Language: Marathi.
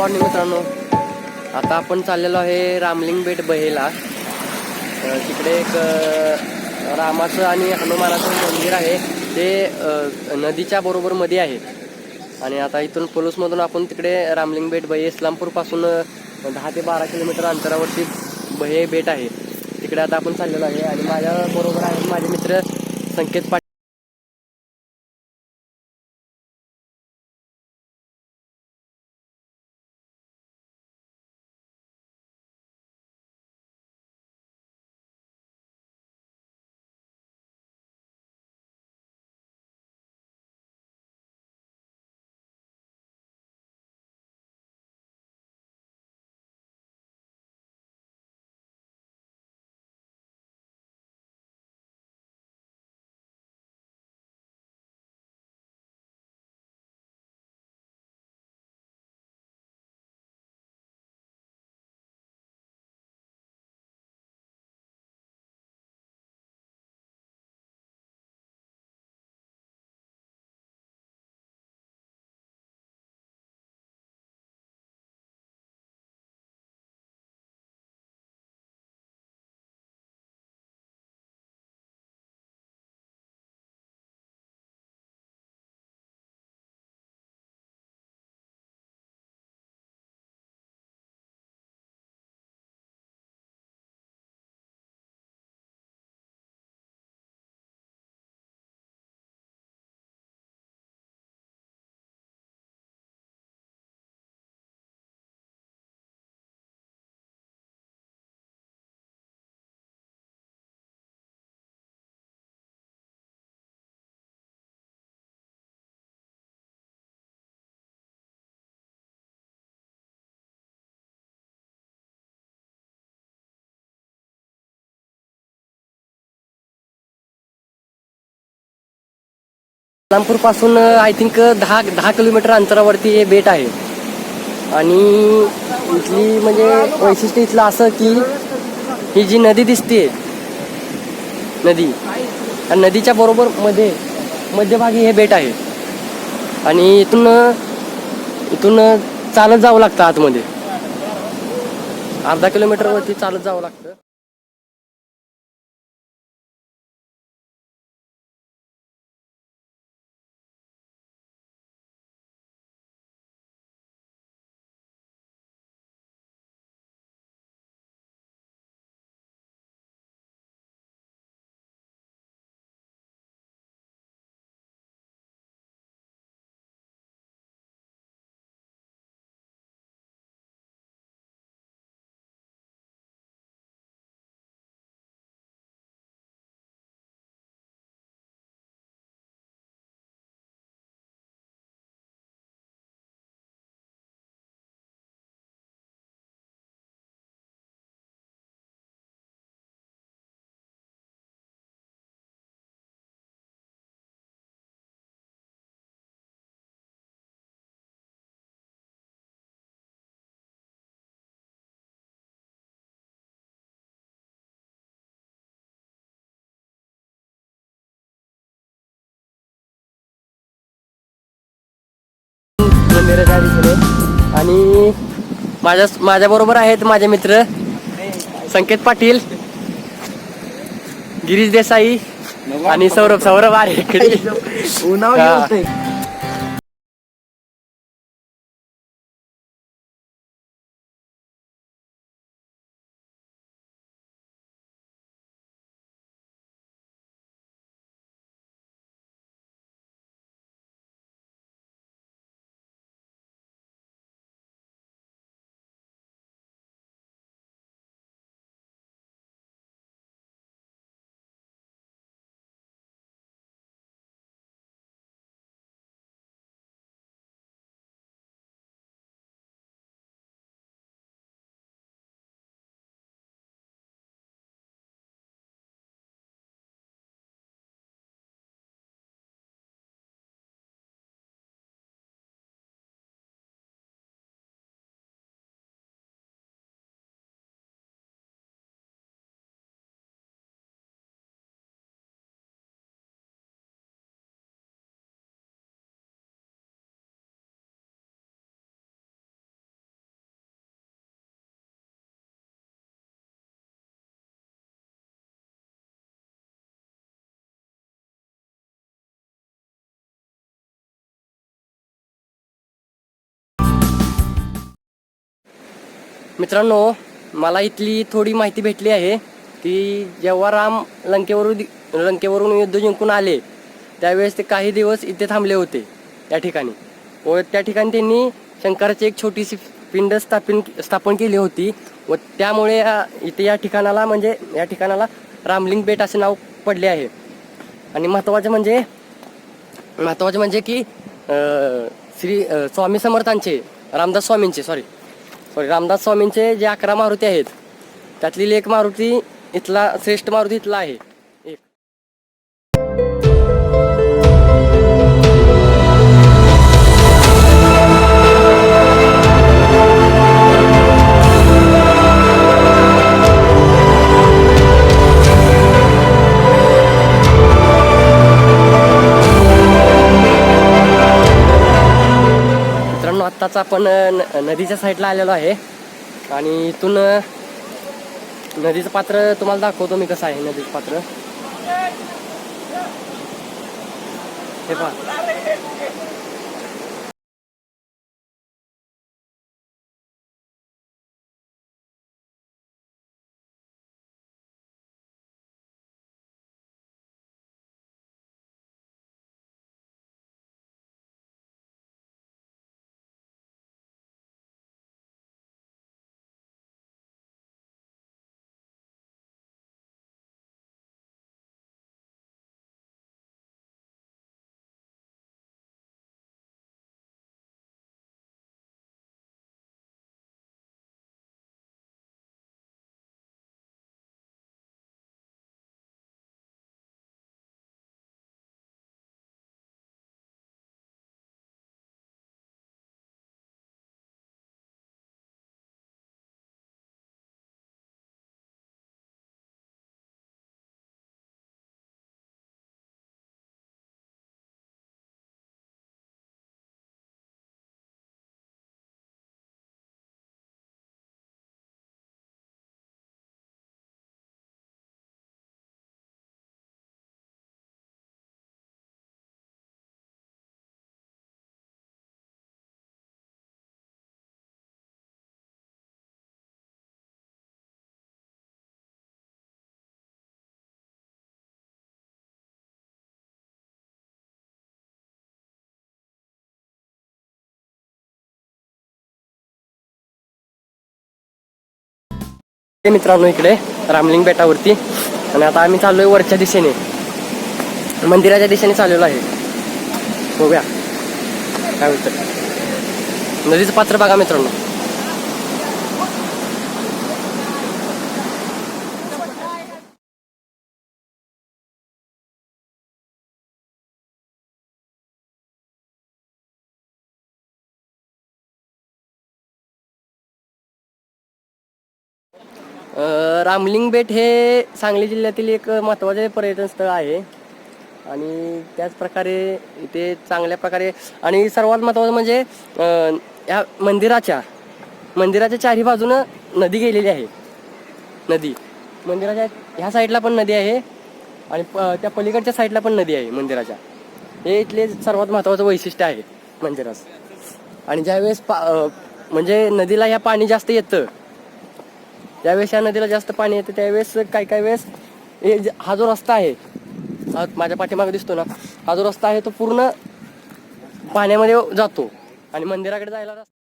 मॉर्निंग मित्रांनो. आता आपण चाललेलो आहे रामलिंग बेट बहेला. तिकडे एक रामाचं आणि हनुमानाचं मंदिर आहे. ते नदीच्या बरोबर मध्ये आहे. आणि आता इथून पलूसमधून आपण तिकडे रामलिंग बेट बहे इस्लामपूरपासून दहा ते बारा किलोमीटर अंतरावरती बहे बेट आहे. तिकडे आता आपण चाललेलो आहे. आणि माझ्या बरोबर आहेत माझे मित्र संकेत पाटील. इस्लामपूरपासून आय थिंक दहा दहा किलोमीटर अंतरावरती हे बेट आहे. आणि इथली म्हणजे वैशिष्ट्य इथलं असं की ही जी नदी दिसते नदी आणि नदीच्या बरोबर मध्ये मध्यभागी हे बेट आहे. आणि इथून इथून चालत जावं लागतं आतमध्ये. अर्धा किलोमीटरवरती चालत जावं लागतं. मंदिराच्या दिशेने आणि माझ्या माझ्या बरोबर आहेत माझे मित्र संकेत पाटील गिरीश देसाई आणि सौरभ. सौरभ आहे. मित्रांनो मला इथली थोडी माहिती भेटली आहे की जेव्हा राम लंकेवरून लंकेवरून युद्ध जिंकून आले त्यावेळेस ते काही दिवस इथे थांबले होते त्या ठिकाणी. व त्या ठिकाणी त्यांनी शंकराची एक छोटीशी पिंड स्थापन स्थापन केली होती व त्यामुळे या- इथे या ठिकाणाला म्हणजे या ठिकाणाला रामलिंग बेट असे नाव पडले आहे. आणि महत्त्वाचं म्हणजे महत्त्वाचं म्हणजे की श्री स्वामी समर्थांचे रामदास स्वामींचे सॉरी सॉरी रामदास स्वामींचे जे अकरा मारुती आहेत त्यातली एक मारुती इथला श्रेष्ठ मारुती इथला आहे. आज आपण न- नदीच्या साईडला आलेलो आहे. आणि इथून नदीचं पात्र तुम्हाला दाखवतो मी कसं आहे नदीचं पात्र. हे पहा. मित्रांनो इकडे रामलिंग बेटावरती. आणि आता आम्ही चाललोय वरच्या दिशेने. मंदिराच्या दिशेने चाललेलो आहे. बघूया. काय होतं नदीचं पात्र बघा मित्रांनो. रामलिंग बेट हे सांगली जिल्ह्यातील एक महत्त्वाचे पर्यटन स्थळ आहे. आणि त्याच प्रकारे इथे चांगल्या प्रकारे आणि सर्वात महत्त्वाचं म्हणजे या मंदिराच्या मंदिराच्या चारी बाजूनं नदी गेलेली आहे. नदी. मंदिराच्या ह्या साईडला पण नदी आहे आणि प- त्या पलीकडच्या साईडला पण नदी आहे मंदिराच्या. हे इथले सर्वात महत्त्वाचं वैशिष्ट्य आहे मंदिराचं. आणि ज्यावेळेस पा म्हणजे नदीला ह्या पाणी जास्त येतं ज्यावेळेस या नदीला जास्त पाणी येतं त्यावेळेस काय काय वेळेस हे हा जो रस्ता आहे हा माझ्या पाठीमागे दिसतो ना हा जो रस्ता आहे तो पूर्ण पाण्यामध्ये जातो आणि मंदिराकडे जायला रस्ता